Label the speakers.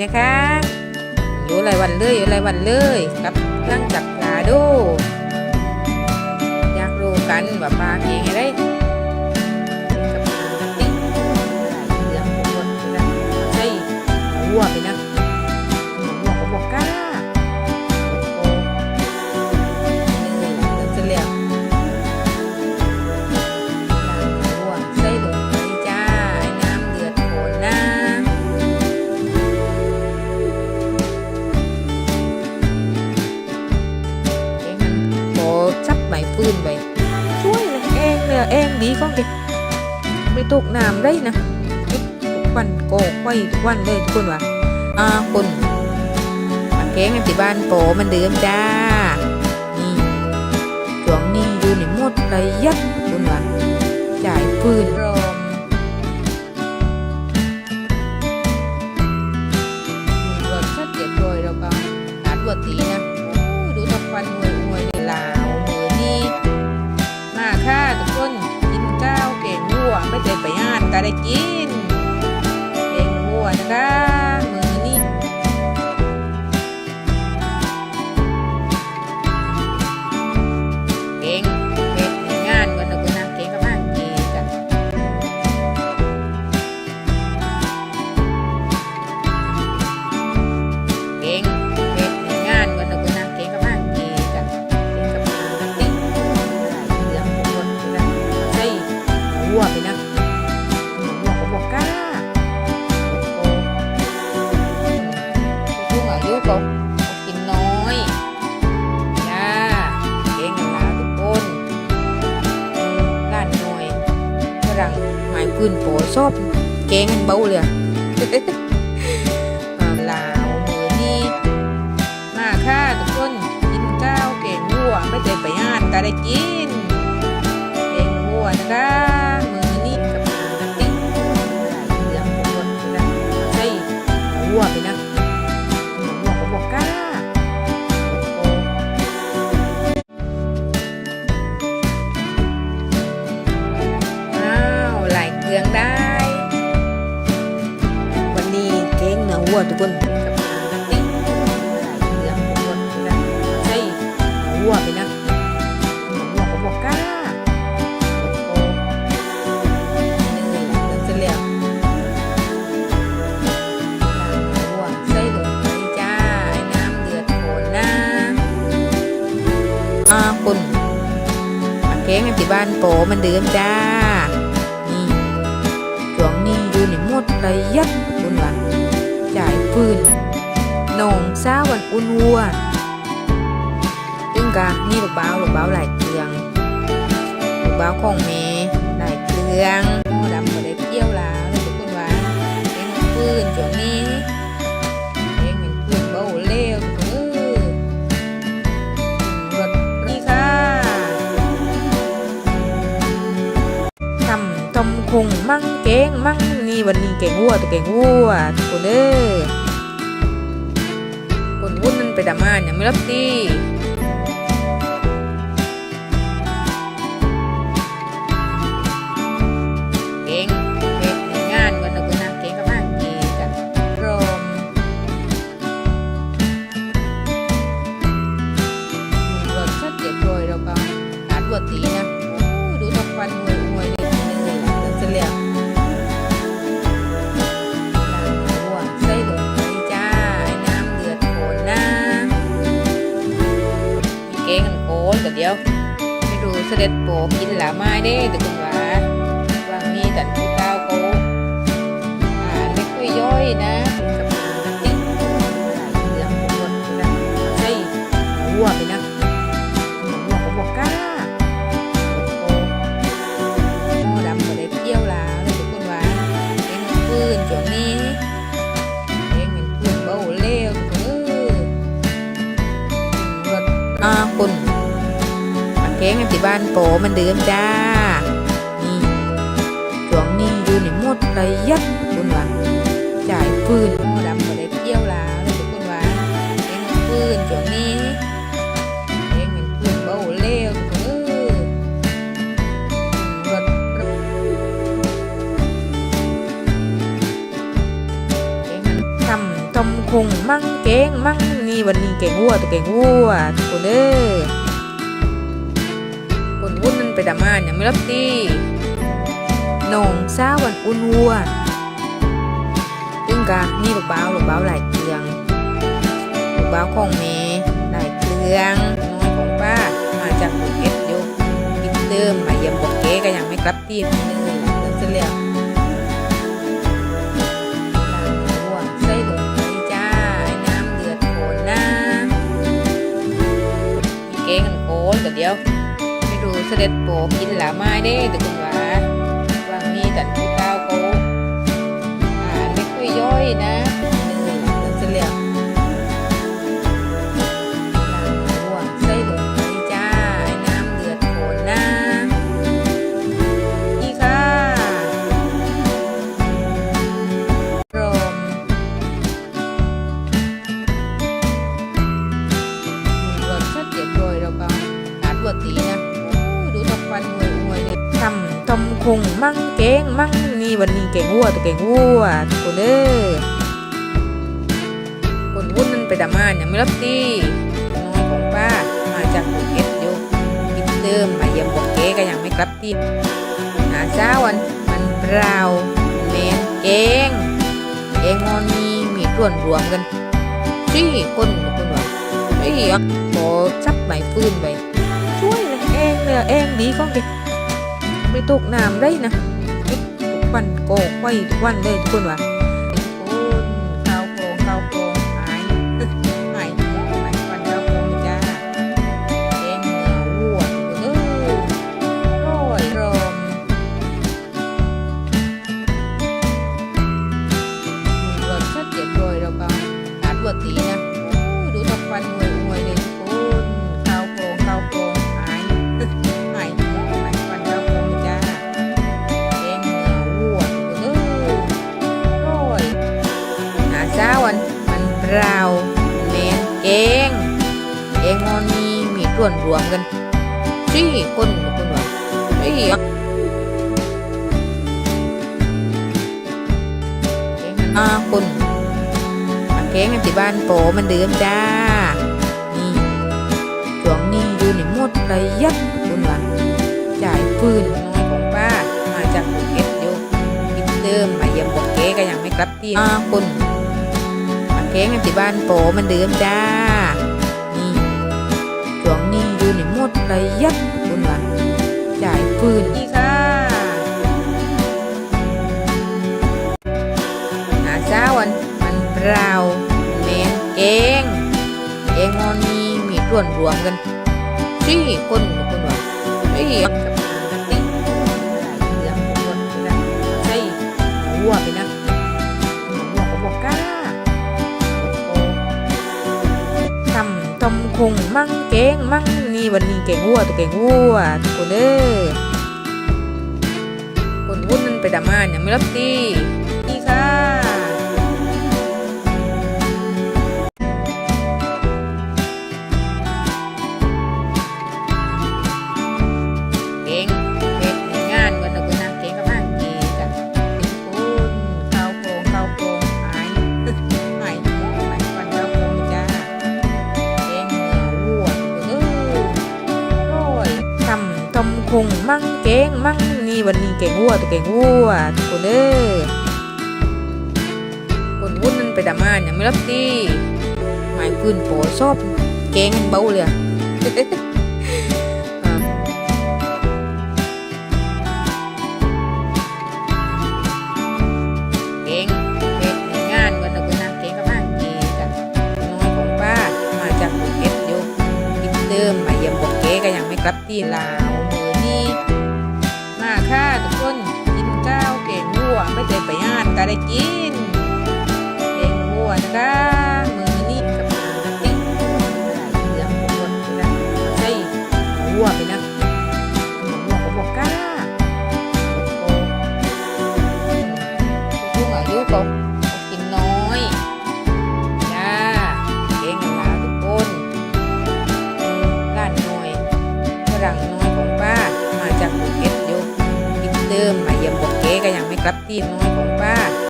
Speaker 1: นะคะอยู่หลายวันเลยอยู่หลายวันเลยกับเครื่องจักรยาดู อยากรู้กันว่าปลาเองอะไร เลยเองเองดีก็เด็กไม่ตกน้ำได้นะทุกวันโกกไว้ทุกวันเลยทุกคนวะอ่าคนมาแกงกันที่บ้านโปมันเดิมจ้า นี่ช่วงนี้อยู่ในหมดระยัดทุกคนวะจ่ายฟื้น หมายปืนโปชอบแกงกันเบาเลยอะอ่าลาวมือนี่มาค่ะทุกคนกินข้าวแกงวัวไม่เคยไปงานก็ได้กินแกงวัวนะคะ วัวทุกคนกับหางกระติ๊กเรื่องของคนไปนะใช่วัวไปนะวัวก็บอกกล้าโอ้นี่เรื่องเฉลี่ยวัวใส่ลงไปจ้าไอ้น้ำเดือดโขนนะอาคุณมาเก่งกันที่บ้านโปมันเดิมจ้านี่ช่วงนี้อยู่ในหมดระยัด คุณว่าจ่ายฟื้นองสาวันอุ่นวัวตึงกะนี่ลูกบ้าลูกบ้าหลายเครื่องลูกบ้าของเมหลายเครื่องหม้ดำก็ได้เกี่ยวแล้วเลยทุกคนว่าเองฟื้นช่วงนี้เองเป็นฟื้นเบาเร็วทุกคนรถนี่ค่ะทำทำคงมั่งเก่งมั่งนี่วันนี้เก่งวัวตัวเก่งวัวทุกคนเด้อ ไปดำมานยังไม่รับตี กันโขนแต่เดียวไปดูเสด็จโปกินหลาไม้ได้แต่คุณว่าว่ามีแต่ผู้เก้าโกอ่านไม่ค่อยย่อยนะ กันที่บ้านโปมันเดิมจ้า นี่ช่วงนี้อยู่ในหมดระยัดคุณว่าจ่ายฟืนหม้อดำก็ได้เกี่ยวแล้วเลยทุกคนว่าเองฟืนช่วงนี้เองเป็นเพื่อนเบาเร็วเออรถเองมันทำทมคงมั่งเก้งมั่งนี่วันนี้เก่งวัวตัวเก่งวัวทุกคนเด้อ คุณนมันไปดามานยังไม่รับตีนงซาวันอุ่นวัวตึงกะนี่ลูกบ้าวลูกบ้าวหลายเครื่องลูกบ้าของเมหลายเครื่องน้อยของป้ามาจากภูเก็ตอยู่กินเติมมาเยี่ยมบอกเก๋ก็ยังไม่กลับที่นี่เลยเรื่องเสร็จแล้วห่วใส่ลงไปจ้าไอ้น้ำเดือดโขนนะมีเก้กันโขนแต่เดียว ดูเสด็จโปกินหลาไม้ได้แต่คุณว่าวางมีแต่ผู้เก้าโกอ่านไม่ค่อยย่อยนะ วันนี้เก่งวัวตัวเก่งวัวทุกคนเด้อคนวุ่นมันไปดามานยังไม่รับตีน้อยของป้ามาจากภูเก็ตอยู่กินเติมมาเยี่ยมบอกเก๋ก็ยังไม่กลับที่หาเช้าวันมันเปล่าเมนเก่งเองมอนีมีส่วนรวมกันสี่คนทุกคนว่าไอ้ยักษ์ขอจับไม้ฟืนไปช่วยเลยเองเนี่ยเองดีก็เก็ไม่ตกน้ำได้นะ วันโกกไว้ทุกวันเลยทุกคนว่ะ วนรวมกันสี่คนทุกคนว่าไอ้ยักษ์แกงกันห้าคนมาแกงกันที่บ้านโปมันเดิมจ้า นี่ช่วงนี้อยู่ในหมดระยับคุณว่าจ่ายฟืนน้อยของป้า มาจากภูเก็ตอยู่กินเติมมาเยี่ยมบอกเก๋ก็ยังไม่กลับที่ห้าคนมาแกงกันที่บ้านโปมันเดิมจ้า นี้อยู่ในหมดระยับคุณว่าจ่ายฟืนนี่ค่ะหาเช้าวันมันเปล่าแมนเกงเองมอนีมีส่วนรวมกันสี่คนทุกคนว่าไคงมั่งเก่งมั่งนี่วันนี้เก่งวัวตัวเก่งวัวทุกคนเด้อคนวุ่นมันไปดามานยังไม่รับตี ก่งมั่งนี่วันนี้เก่งวัวตัวเก่งวัวทุกคนเด้อคนวุ่นมันไปดามานยังไม่รับตีหมายพื้นโปชอบเก่งเบาเลยเก่งเฮ็ดในงานวันตะโกนแกงกะปั้งแกงน้อยของป้ามาจากเป็ดยุบกินเติมมาเยี่ยมบอกเก๋ก็ยังไม่กลับที่ลาวมือนี้มา ค่ะทุกคนกินข้าวเก่งวัวไม่ได้ไปงานก็ได้กินเก่งวัวนะคะมือนี้กับหางกะติหลายเรื่องทุกคนะใช่วัวไปนะวัวก็บอกก้าโอ้โหช่งอายุก็กิน ข